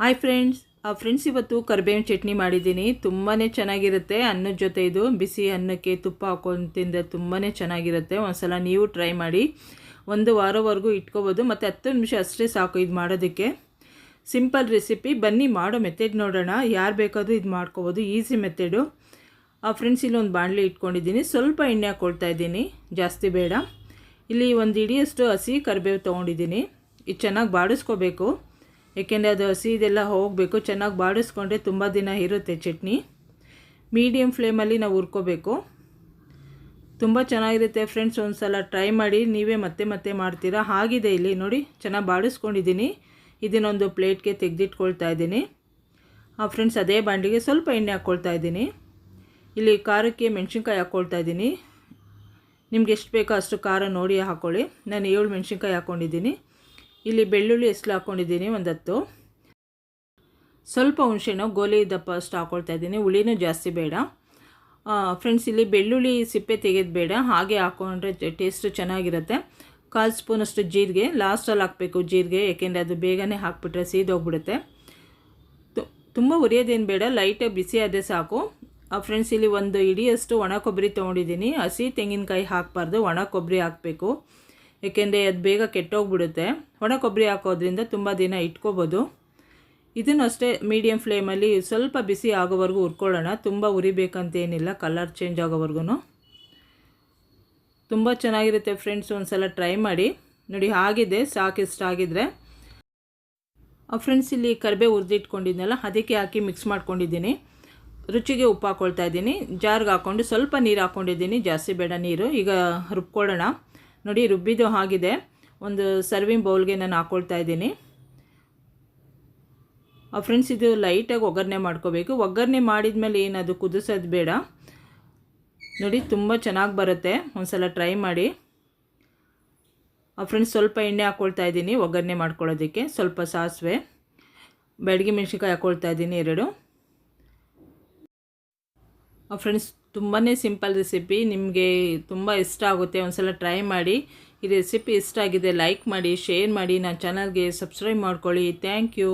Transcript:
Hi friends friends ಇವತ್ತು ಕರಿಬೇವಿನ ಚಟ್ನಿ ಮಾಡಿದ್ದೀನಿ. ತುಂಬಾ ಚೆನ್ನಾಗಿರುತ್ತೆ. ಅನ್ನದ ಜೊತೆ ಇದು ಬಿಸಿ ಅನ್ನಕ್ಕೆ ತುಪ್ಪ ಹಾಕೊಂಡು ತಿಂದರೆ ತುಂಬಾ ಚೆನ್ನಾಗಿರುತ್ತೆ. ಒಂದ್ಸಲ ನೀವು ಟ್ರೈ ಮಾಡಿ. ಒಂದು ವಾರವರೆಗೂ ಇಟ್ಕೋಬೋದು. ಮತ್ತು ಹತ್ತು ನಿಮಿಷ ಅಷ್ಟೇ ಸಾಕು ಇದು ಮಾಡೋದಕ್ಕೆ. ಸಿಂಪಲ್ ರೆಸಿಪಿ ಬನ್ನಿ ಮಾಡೋ ಮೆಥಡ್ ನೋಡೋಣ. ಯಾರು ಬೇಕಾದರೂ ಇದು ಮಾಡ್ಕೋಬೋದು. ಈಸಿ ಮೆಥಡು ಆ ಫ್ರೆಂಡ್ಸ್ ಇಲ್ಲಿ ಒಂದು ಬಾಣಲಿ ಇಟ್ಕೊಂಡಿದ್ದೀನಿ. ಸ್ವಲ್ಪ ಎಣ್ಣೆ ಹಾಕೊಳ್ತಾ ಇದ್ದೀನಿ. ಜಾಸ್ತಿ ಬೇಡ. ಇಲ್ಲಿ ಒಂದು ಇಡಿಯಷ್ಟು ಹಸಿ ಕರಿಬೇವು ತೊಗೊಂಡಿದ್ದೀನಿ. ಇದು ಚೆನ್ನಾಗಿ ಬಾಡಿಸ್ಕೋಬೇಕು. ಏಕೆಂದರೆ ಅದು ಹಸಿ ಇದೆಲ್ಲ ಹೋಗಬೇಕು. ಚೆನ್ನಾಗಿ ಬಾಡಿಸ್ಕೊಂಡ್ರೆ ತುಂಬ ದಿನ ಇರುತ್ತೆ ಚಟ್ನಿ. ಮೀಡಿಯಮ್ ಫ್ಲೇಮಲ್ಲಿ ನಾವು ಹುರ್ಕೋಬೇಕು. ತುಂಬ ಚೆನ್ನಾಗಿರುತ್ತೆ ಫ್ರೆಂಡ್ಸ್ ಒಂದು ಸಲ ಟ್ರೈ ಮಾಡಿ. ನೀವೇ ಮತ್ತೆ ಮತ್ತೆ ಮಾಡ್ತೀರಾ? ಆಗಿದೆ ಇಲ್ಲಿ ನೋಡಿ, ಚೆನ್ನಾಗಿ ಬಾಡಿಸ್ಕೊಂಡಿದ್ದೀನಿ. ಇದನ್ನೊಂದು ಪ್ಲೇಟ್ಗೆ ತೆಗೆದಿಟ್ಕೊಳ್ತಾ ಇದ್ದೀನಿ. ಆ ಫ್ರೆಂಡ್ಸ್, ಅದೇ ಬಾಂಡಿಗೆ ಸ್ವಲ್ಪ ಎಣ್ಣೆ ಹಾಕ್ಕೊಳ್ತಾ ಇದ್ದೀನಿ. ಇಲ್ಲಿ ಖಾರಕ್ಕೆ ಮೆಣಸಿನ್ಕಾಯಿ ಹಾಕ್ಕೊಳ್ತಾ ಇದ್ದೀನಿ. ನಿಮ್ಗೆ ಎಷ್ಟು ಬೇಕೋ ಅಷ್ಟು ಖಾರ ನೋಡಿ ಹಾಕ್ಕೊಳ್ಳಿ ನಾನು ಏಳು ಮೆಣಸಿನ್ಕಾಯಿ ಹಾಕ್ಕೊಂಡಿದ್ದೀನಿ. ಇಲ್ಲಿ ಬೆಳ್ಳುಳ್ಳಿ ಎಷ್ಟು ಹಾಕ್ಕೊಂಡಿದ್ದೀನಿ ಒಂದತ್ತು. ಸ್ವಲ್ಪ ಹುಣಸೆಣ್ಣು ಗೋಲಿ ದಪ್ಪ ಅಷ್ಟು ಹಾಕ್ಕೊಳ್ತಾ ಇದ್ದೀನಿ. ಹುಳಿನೂ ಜಾಸ್ತಿ ಬೇಡ. ಫ್ರೆಂಡ್ಸ್ ಇಲ್ಲಿ ಬೆಳ್ಳುಳ್ಳಿ ಸಿಪ್ಪೆ ತೆಗೆದು ಬೇಡ. ಹಾಗೆ ಹಾಕ್ಕೊಂಡ್ರೆ ಟೇಸ್ಟು ಚೆನ್ನಾಗಿರುತ್ತೆ. ಕಾಲು ಸ್ಪೂನಷ್ಟು ಜೀರಿಗೆ. ಲಾಸ್ಟಲ್ಲಿ ಹಾಕಬೇಕು ಜೀರಿಗೆ, ಏಕೆಂದರೆ ಅದು ಬೇಗನೆ ಹಾಕ್ಬಿಟ್ರೆ ಸೀದೋಗ್ಬಿಡುತ್ತೆ. ತುಂಬ ಉರಿಯೋದೇನು ಬೇಡ. ಲೈಟಾಗಿ ಬಿಸಿ ಆದರೆ ಸಾಕು. ಫ್ರೆಂಡ್ಸ್ ಇಲ್ಲಿ ಒಂದು ಇಡಿಯಷ್ಟು ಒಣ ಕೊಬ್ಬರಿ ತೊಗೊಂಡಿದ್ದೀನಿ. ಹಸಿ ತೆಂಗಿನಕಾಯಿ ಹಾಕಬಾರ್ದು. ಒಣ ಕೊಬ್ಬರಿ ಹಾಕಬೇಕು. ಏಕೆಂದರೆ ಅದು ಬೇಗ ಕೆಟ್ಟೋಗ್ಬಿಡುತ್ತೆ. ಒಣ ಕೊಬ್ಬರಿ ಹಾಕೋದ್ರಿಂದ ತುಂಬ ದಿನ ಇಟ್ಕೋಬೋದು. ಇದನ್ನು ಅಷ್ಟೇ ಮೀಡಿಯಮ್ ಫ್ಲೇಮಲ್ಲಿ ಸ್ವಲ್ಪ ಬಿಸಿ ಆಗೋವರೆಗೂ ಹುರ್ಕೊಳ್ಳೋಣ. ತುಂಬ ಉರಿಬೇಕಂತೇನಿಲ್ಲ ಕಲರ್ ಚೇಂಜ್ ಆಗೋವರೆಗೂ ತುಂಬ ಚೆನ್ನಾಗಿರುತ್ತೆ ಫ್ರೆಂಡ್ಸ್ ಒಂದು ಸಲ ಟ್ರೈ ಮಾಡಿ. ನೋಡಿ ಆಗಿದೆ ಸಾಕು ಇಷ್ಟ ಆಗಿದ್ರೆ. ಫ್ರೆಂಡ್ಸ್ ಇಲ್ಲಿ ಕರಿಬೇ ಹುರಿದಿಟ್ಕೊಂಡಿದ್ನಲ್ಲ, ಅದಕ್ಕೆ ಹಾಕಿ ಮಿಕ್ಸ್ ಮಾಡ್ಕೊಂಡಿದ್ದೀನಿ. ರುಚಿಗೆ ಉಪ್ಪು ಹಾಕ್ಕೊಳ್ತಾ ಇದ್ದೀನಿ. ಜಾರ್ಗೆ ಹಾಕ್ಕೊಂಡು ಸ್ವಲ್ಪ ನೀರು ಹಾಕ್ಕೊಂಡಿದ್ದೀನಿ ಜಾಸ್ತಿ ಬೇಡ ನೀರು. ಈಗ ರುಬ್ಕೊಳ್ಳೋಣ. ನೋಡಿ, ರುಬ್ಬಿದ್ದು ಆಗಿದೆ ಒಂದು ಸರ್ವಿಂಗ್ ಬೌಲ್ಗೆ ನಾನು ಹಾಕ್ಕೊಳ್ತಾ ಇದ್ದೀನಿ. ಫ್ರೆಂಡ್ಸ್ ಇದು ಲೈಟಾಗಿ ಒಗ್ಗರಣೆ ಮಾಡ್ಕೋಬೇಕು. ಒಗ್ಗರಣೆ ಮಾಡಿದ ಮೇಲೆ ಏನದು ಕುದಿಸೋದು ಬೇಡ. ನೋಡಿ, ತುಂಬ ಚೆನ್ನಾಗಿ ಬರುತ್ತೆ. ಒಂದು ಸಲ ಟ್ರೈ ಮಾಡಿ ಫ್ರೆಂಡ್ಸ್ ಸ್ವಲ್ಪ ಎಣ್ಣೆ ಹಾಕ್ಕೊಳ್ತಾ ಇದ್ದೀನಿ, ಒಗ್ಗರಣೆ ಮಾಡ್ಕೊಳ್ಳೋದಕ್ಕೆ. ಸ್ವಲ್ಪ ಸಾಸಿವೆ. ಬೆಳಗ್ಗೆ ಮೆಣಸಿನ್ಕಾಯಿ ಹಾಕ್ಕೊಳ್ತಾ ಇದ್ದೀನಿ, ಎರಡು. ಫ್ರೆಂಡ್ಸ್ ತುಂಬಾ ಸಿಂಪಲ್ ರೆಸಿಪಿ ನಿಮಗೆ ತುಂಬ ಇಷ್ಟ ಆಗುತ್ತೆ ಒಂದು ಸಲ ಟ್ರೈ ಮಾಡಿ. ಈ ರೆಸಿಪಿ ಇಷ್ಟ ಆಗಿದೆ ಲೈಕ್ ಮಾಡಿ ಶೇರ್ ಮಾಡಿ. ನನ್ನ ಚಾನಲ್ಗೆ ಸಬ್ಸ್ಕ್ರೈಬ್ ಮಾಡ್ಕೊಳ್ಳಿ. Thank you